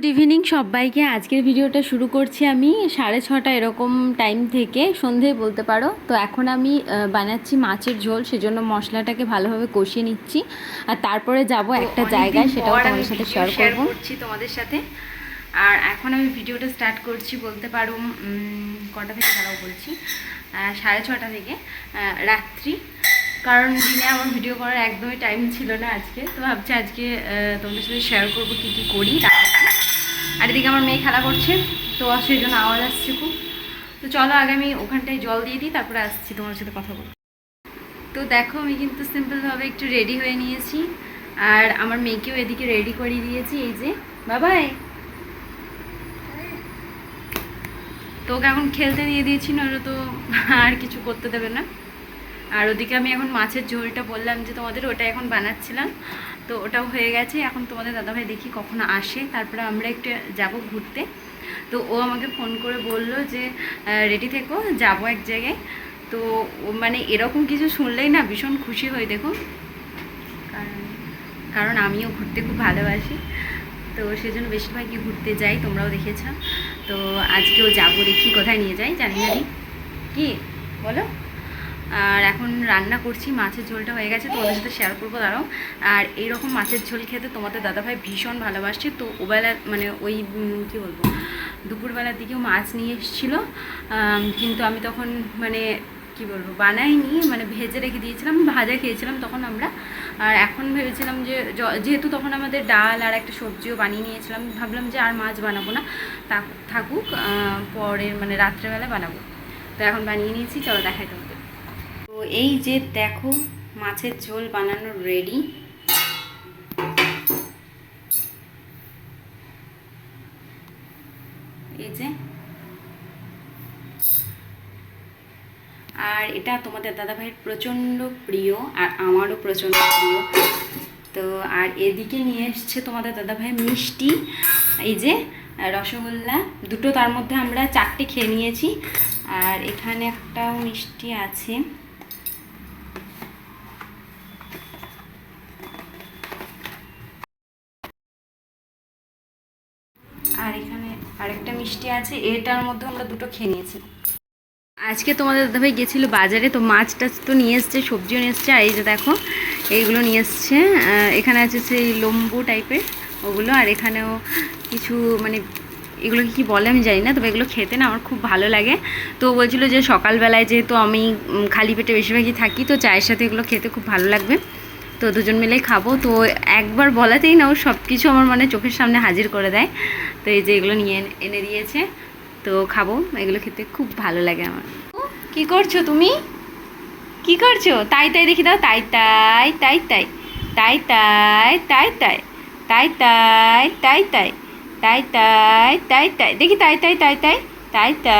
Good evening সবাইকে। আজকের ভিডিওটা শুরু করছি আমি সাড়ে ছটা এরকম টাইম থেকে সন্ধে বলতে পারো। তো এখন আমি বানাচ্ছি মাছের ঝোল সেজন্য মশলাটাকে ভালোভাবে কষিয়ে নিচ্ছি। আর তারপরে যাব একটা জায়গায় সেটাও তোমাদের সাথে শেয়ার করব। করছি তোমাদের সাথে। আর এখন আমি ভিডিওটা স্টার্ট করছি বলতে পারো কটা থেকে দাঁড়াও বলছি? সাড়ে ছটা থেকে রাত্রি। কারণ দিনে আমার ভিডিও করার একদমই টাইম ছিল না আজকে। তো ভাবছি আজকে তোমাদের সাথে শেয়ার করব কী কী করি। আর এদিকে আমার মেয়ে খেলা করছে, তো সেই জন্য আওয়াজ আসছে খুব। তো চলো আগে আমি ওখানটায় জল দিয়ে দিই, তারপরে আসছি তোমার সাথে কথা বলব তো দেখো, আমি কিন্তু সিম্পলভাবে একটু রেডি হয়ে নিয়েছি, আর আমার মেয়েকেও এদিকে রেডি করিয়ে দিয়েছি, এই যে। বাবাই! তো ওকে এখন খেলতে দিয়ে দিয়েছি, নইলে তো আর কিছু করতে দেবে না। আর ওদিকে আমি এখন মাছের ঝোলটা বললাম যে তোমাদের, ওটা এখন বানাচ্ছিলাম। তো ওটাও হয়ে গেছে। এখন তোমাদের দাদাভাই দেখি কখন আসে। তারপরে আমরা একটু যাব ঘুরতে। তো ও আমাকে ফোন করে বলল যে রেডি থেকো, যাব এক জায়গায়। তো মানে এরকম কিছু শুনলেই না ভীষণ খুশি হই, দেখো। কারণ কারণ আমিও ঘুরতে খুব ভালোবাসি। তো সেজন্য বেশিরভাগই ঘুরতে যাই, তোমরাও দেখেছ। তো আজকেও যাব দেখি, কোথায় নিয়ে যাই, জানি না। কি? বলো। আর এখন রান্না করছি মাছের ঝোলটা হয়ে গেছে তোমাদের সাথে শেয়ার করব দাঁড়াও। আর এইরকম মাছের ঝোল খেতে তোমাদের দাদাভাই ভীষণ ভালোবাসছে তো ওবেলা মানে ওই কী বলব দুপুরবেলার দিকেও মাছ নিয়ে এসেছিল কিন্তু আমি তখন মানে কি বলব বানাইনি মানে ভেজে রেখে দিয়েছিলাম ভাজা খেয়েছিলাম তখন আমরা। আর এখন ভেবেছিলাম যে যেহেতু তখন আমাদের ডাল আর একটা সবজিও বানিয়ে নিয়েছিলাম ভাবলাম যে আর মাছ বানাবো না থাকুক আহ, পরে মানে রাত্রেবেলা বানাবো। তো এখন বানিয়ে নিয়েছি চলো দেখাই তোমাদের। তো এই যে দেখো, মাছের ঝোল বানানোর রেডি এই যে। আর এটা তোমাদের দাদাভাইয়ের প্রচণ্ড প্রিয়, আর আমারও প্রচণ্ড প্রিয়। তো আর এদিকে নিয়ে এসছে তোমাদের দাদাভাই মিষ্টি। এই যে রসগোল্লা, দুটো তার মধ্যে আমরা চারটে খেয়ে নিয়েছি। আর এখানে একটা মিষ্টি আছে আর এখানে আরেকটা মিষ্টি আছে, এটার মধ্যে আমরা দুটো খেয়ে নিয়েছি। আজকে তোমাদের দাদাভাই গেছিল বাজারে, তো মাছ টাছ তো নিয়ে এসছে, সবজিও নিয়ে এসছে, আর এই যে দেখো, এইগুলো নিয়ে এসছে এখানে আছে সেই লম্বু টাইপের, ওগুলো, আর এখানেও কিছু মানে এগুলো কি বলে আমি জানি না, তবে এগুলো খেতে না আমার খুব ভালো লাগে। তো বলছিল যে সকালবেলায় যেহেতু আমি খালি পেটে বেশিরভাগই থাকি, তো চায়ের সাথে এগুলো খেতে খুব ভালো লাগবে। তো দুজন মিলে খাব তো একবার বলাতেই না ও সব কিছু আমার মানে চোখের সামনে হাজির করে দেয় তো এই যে এগুলো নিয়ে এনে- দিয়েছে তো খাব এগুলো খেতে খুব ভালো লাগে আমার কি করছ তুমি কি করছ তাই তাই দেখি দাও তাই তাই তাই তাই তাই তাই তাই তাই তাই তাই তাই তাই তাই তাই তাই তাই দেখি তাই তাই তাই তাই তাই তাই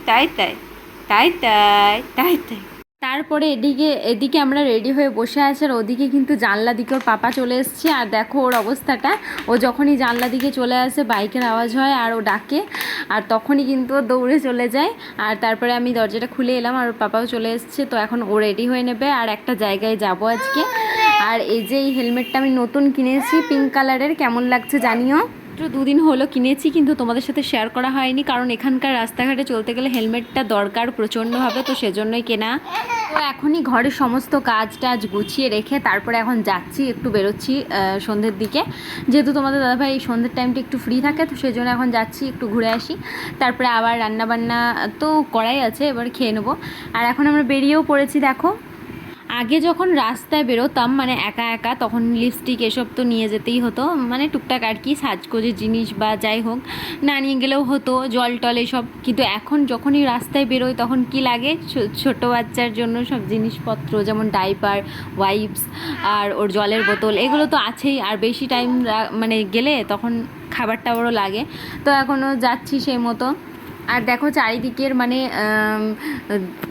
তাই তাই তাই তাই তাই তাই তারপরে এদিকে এদিকে আমরা রেডি হয়ে বসে আছি আর ওদিকে কিন্তু জানলা দিকে ওর পাপা চলে এসছে। আর দেখো ওর অবস্থাটা। ও যখনই জানলা দিকে চলে আসে, বাইকের আওয়াজ হয় আর ও ডাকে। আর তখনই কিন্তু ও দৌড়ে চলে যায়। আর তারপরে আমি দরজাটা খুলে এলাম আর ওর পাপাও চলে এসছে। তো এখন ও রেডি হয়ে নেবে। আর একটা জায়গায় যাব আজকে। আর এই যে এই হেলমেটটা আমি নতুন কিনেছি পিঙ্ক কালারের কেমন লাগছে জানিও? মাত্র দুদিন হলো কিনেছি, কিন্তু তোমাদের সাথে শেয়ার করা হয়নি, কারণ এখানকার রাস্তাঘাটে চলতে গেলে হেলমেটটা দরকার প্রচণ্ডভাবে, তো সেজন্যই কেনা। তো এখনই ঘরের সমস্ত কাজ টাজ গুছিয়ে রেখে তারপরে এখন যাচ্ছি, একটু বেরোচ্ছি সন্ধ্যের দিকে। যেহেতু তোমাদের দাদাভাই এই সন্ধ্যের টাইমটা একটু ফ্রি থাকে, তো সেই জন্য এখন যাচ্ছি, একটু ঘুরে আসি। তারপরে আবার রান্নাবান্না তো করাই আছে, এবার খেয়ে নেব। আর এখন আমরা বেরিয়েও পড়েছি, দেখো। আগে যখন রাস্তায় বেরোতাম মানে একা একা, তখন লিপস্টিক এসব তো নিয়ে যেতেই হতো। মানে টুকটাক আর কি সাজগোজের জিনিস বা যাই হোক, না নিয়ে গেলেও হতো, জল টল এসব। কিন্তু এখন যখনই রাস্তায় বেরোই, তখন কি লাগে? ছোট বাচ্চার জন্য সব জিনিসপত্র, যেমন ডাইপার ওয়াইপস আর ওর জলের বোতল, এগুলো তো আছেই। আর বেশি টাইম মানে গেলে তখন খাবার টাবারও লাগে। তো এখনও যাচ্ছি সেই মতো। আর দেখো চারিদিকের মানে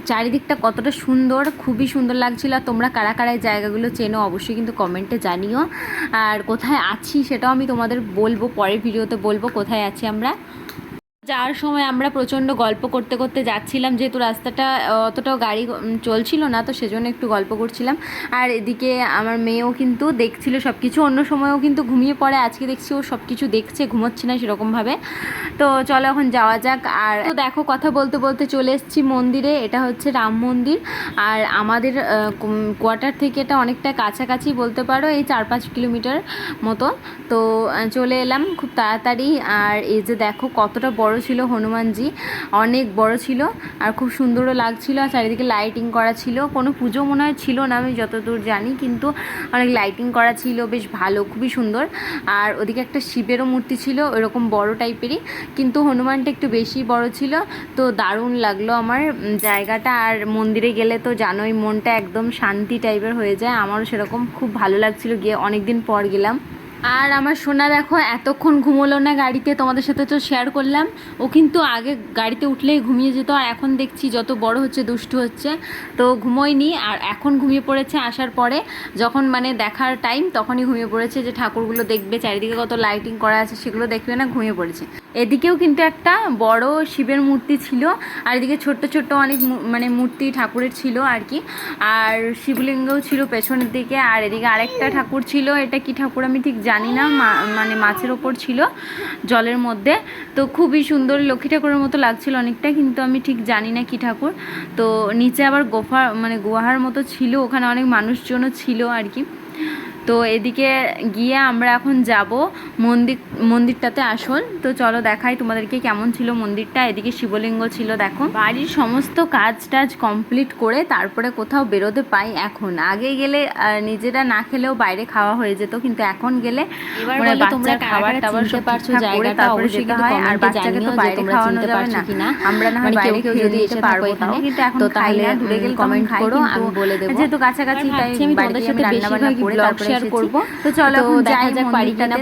চারিদিকটা কতটা সুন্দর, খুবই সুন্দর লাগছিল। আর তোমরা কারা কারা জায়গাগুলো চেনো অবশ্যই কিন্তু কমেন্টে জানিও। আর কোথায় আছি সেটাও আমি তোমাদের বলব, পরের ভিডিওতে বলব কোথায় আছি আমরা। যাওয়ার সময় আমরা প্রচণ্ড গল্প করতে করতে যাচ্ছিলাম, যেহেতু রাস্তাটা অতটাও গাড়ি চলছিল না, তো সেজন্য একটু গল্প করছিলাম। আর এদিকে আমার মেয়েও কিন্তু দেখছিল সব কিছু অন্য সময়ও কিন্তু ঘুমিয়ে পড়ে, আজকে দেখছি ও সব কিছু দেখছে, ঘুমোচ্ছে না সেরকমভাবে। তো চলো এখন যাওয়া যাক, আর তো দেখো কথা বলতে বলতে চলে এসেছি মন্দিরে, এটা হচ্ছে রাম মন্দির। আর আমাদের কোয়ার্টার থেকে এটা অনেকটা কাছাকাছি বলতে পারো, এই চার পাঁচ কিলোমিটার মতো তো চলে এলাম খুব তাড়াতাড়ি, আর এই যে দেখো কতটা বড় ছিল হনুমানজি, অনেক বড় ছিল আর খুব সুন্দরও লাগছিল আর চারিদিকে লাইটিং করা ছিল। কোনো পুজো মনে হয় ছিল না, আমি যতদূর জানি, কিন্তু অনেক লাইটিং করা ছিল, বেশ ভালো, খুবই সুন্দর। আর ওদিকে একটা শিবেরও মূর্তি ছিল, ওরকম বড় টাইপেরই কিন্তু হনুমানটা একটু বেশি বড় ছিল, তো দারুণ লাগল আমার জায়গাটা। আর মন্দিরে গেলে তো জানোই, মনটা একদম শান্তি টাইপের হয়ে যায়। আমারও সেরকম খুব ভালো লাগছিল, গিয়ে অনেক দিন পর গেলাম। আর আমার সোনা দেখো, এতক্ষণ ঘুমোলো না গাড়িতে, তোমাদের সাথে তো শেয়ার করলাম। ও কিন্তু আগে গাড়িতে উঠলেই ঘুমিয়ে যেত, আর এখন দেখছি যত বড় হচ্ছে, দুষ্টু হচ্ছে, তো ঘুমোয়নি। আর এখন ঘুমিয়ে পড়েছে আসার পরে, যখন মানে দেখার টাইম তখনই ঘুমিয়ে পড়েছে যে ঠাকুরগুলো দেখবে, চারিদিকে কত লাইটিং করা আছে, সেগুলো দেখবে না, ঘুমিয়ে পড়েছে। এদিকেও কিন্তু একটা বড় শিবের মূর্তি ছিল, আর এদিকে ছোট্ট ছোট্ট অনেক মানে মূর্তি ঠাকুরের ছিল আর কি। আর শিবলিঙ্গও ছিল পেছনের দিকে, আর এদিকে আরেকটা ঠাকুর ছিল, এটা কি ঠাকুর আমি ঠিক জানি না, মা- মানে মাছের ওপর ছিল জলের মধ্যে। তো খুবই সুন্দর লক্ষ্মী ঠাকুরের মতো লাগছিল অনেকটা, কিন্তু আমি ঠিক জানি না কী ঠাকুর। তো নিচে আবার গোফা মানে গুহার মতো ছিল, ওখানে অনেক মানুষজনও ছিল আর কি। তো এদিকে গিয়ে আমরা এখন যাব মন্দির মন্দিরটাতে আসল। তো চলো দেখাই তোমাদেরকে কেমন ছিল মন্দিরটা। এদিকে শিবলিঙ্গ ছিল দেখো। বাড়ির সমস্ত কাজ টাজ কমপ্লিট করে তারপরে কোথাও বেরোতে পাই এখন। আগে গেলে নিজেরা না খেলেও বাইরে খাওয়া হয়ে যেত কিন্তু এখন গেলে মানে তোমরা খাবার টাবার সব পারছ জায়গাটা অবশ্যই হয়। আর বাচ্চাকে তো বাইরে খাওয়ানো যাবে না। কিনা। আমরা না মানে বাইরে কেউ যদি এসে পারব এখানে, কিন্তু এখন তো তাহলে, দূরে গেলে খাই করো, আমি বলে দেবো। যেহেতু কাছাকাছি তাই বাড়িতে আমি রান্না বান্না করে তারপরে এসেছি। করব। তো চলো দেখা যাক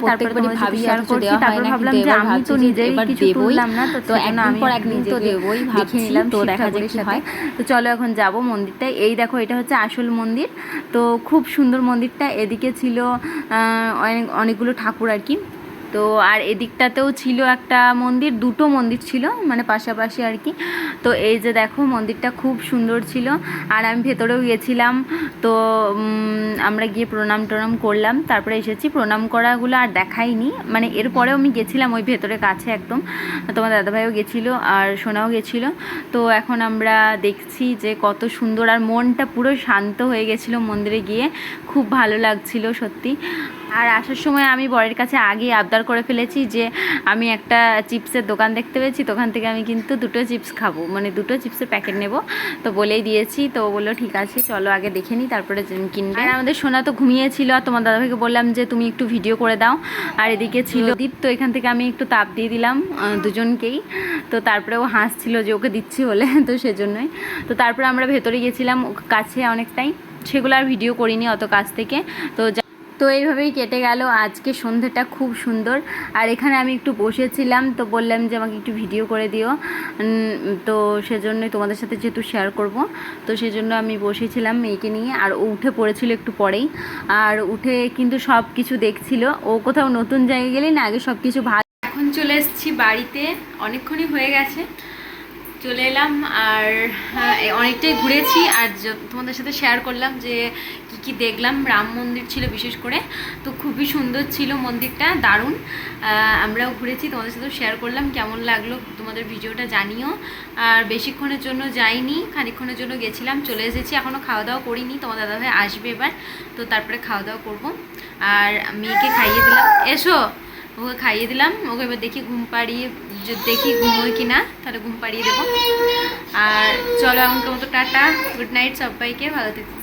প্রত্যেকবারই ভাবি কিছু করছি। তারপর ভাবলাম যে আমি তো নিজেই কিছু তুললাম না তো একদিন পর একদিন তো দেবই ভাবছি, নিলাম তো দেখা যাক কি হয়। তো চলো এখন যাব মন্দিরটায় এই দেখো এটা হচ্ছে আসল মন্দির তো খুব সুন্দর মন্দিরটা এদিকে ছিল অনেকগুলো ঠাকুর আর কি তো আর এদিকটাতেও ছিল একটা মন্দির দুটো মন্দির ছিল মানে পাশাপাশি আর কি তো এই যে দেখো, মন্দিরটা খুব সুন্দর ছিল। আর আমি ভেতরেও গেছিলাম তো আমরা গিয়ে প্রণাম টনাম করলাম। তারপরে এসেছি, প্রণাম করাগুলো আর দেখাইনি। মানে এরপরেও আমি গেছিলাম ওই ভেতরে কাছে একদম। তোমার দাদাভাইও গেছিল আর সোনাও গেছিল। তো এখন আমরা দেখছি যে কত সুন্দর, আর মনটা পুরো শান্ত হয়ে গেছিল মন্দিরে গিয়ে। খুব ভালো লাগছিল সত্যি। আর আসার সময় আমি বরের কাছে আগেই আবদার করে ফেলেছি যে আমি একটা চিপসের দোকান দেখতে পেয়েছি তো থেকে আমি কিন্তু দুটো চিপস খাব। মানে দুটো চিপসের প্যাকেট নেব। তো বলেই দিয়েছি তো বলল ঠিক আছে চলো আগে দেখে নিই তারপরে কিনবে। আর আমাদের সোনা তো ঘুমিয়েছিল আর তোমার দাদাভাইকে বললাম যে তুমি একটু ভিডিও করে দাও। আর এদিকে ছিল দীপ তো এখান থেকে আমি একটু তাপ দিয়ে দিলাম দুজনকেই। তো তারপরে ও হাসছিল যে ওকে দিচ্ছি বলে তো সেজন্যই। তো তারপরে আমরা ভেতরে গেছিলাম কাছে অনেকটাই। সেগুলো আর ভিডিও করিনি অত কাছ থেকে। তো তো এইভাবেই কেটে গেল। আজকে সন্ধ্যেটা খুব সুন্দর। আর এখানে আমি একটু বসেছিলাম, তো বললাম যে আমাকে একটু ভিডিও করে দিও। তো সেজন্যই তোমাদের সাথে যেহেতু শেয়ার করব, তো সেজন্য আমি বসেছিলাম মেয়েকে নিয়ে। আর ও উঠে পড়েছিল একটু পরেই। আর উঠে কিন্তু সব কিছু দেখছিল। ও কোথাও নতুন জায়গায় গেলে না আগে সব কিছু ভালো। এখন চলে এসেছি বাড়িতে। অনেকক্ষণই হয়ে গেছে। চলে এলাম আর হ্যাঁ, অনেকটাই ঘুরেছি। আর তোমাদের সাথে শেয়ার করলাম যে কি কি দেখলাম। রাম মন্দির ছিল বিশেষ করে। তো খুবই সুন্দর ছিল মন্দিরটা দারুণ। আমরাও ঘুরেছি তোমাদের সাথে শেয়ার করলাম কেমন লাগল তোমাদের ভিডিওটা জানিও। আর বেশিক্ষণের জন্য যাইনি খানিকক্ষণের জন্য গেছিলাম চলে এসেছি এখনও খাওয়া দাওয়া করিনি। তোমার দাদাভাই আসবে এবার তো তারপরে খাওয়া দাওয়া করব। আর মেয়েকে খাইয়ে দিলাম। এসো ওকে খাইয়ে দিলাম ওকে এবার দেখি ঘুম পাড়িয়ে দেখি ঘুমোয় কি না তাহলে ঘুম পাড়িয়ে দেবো। আর চলো এমনকার মতো টাটা গুড নাইট সবাইকে, ভালো থেকো।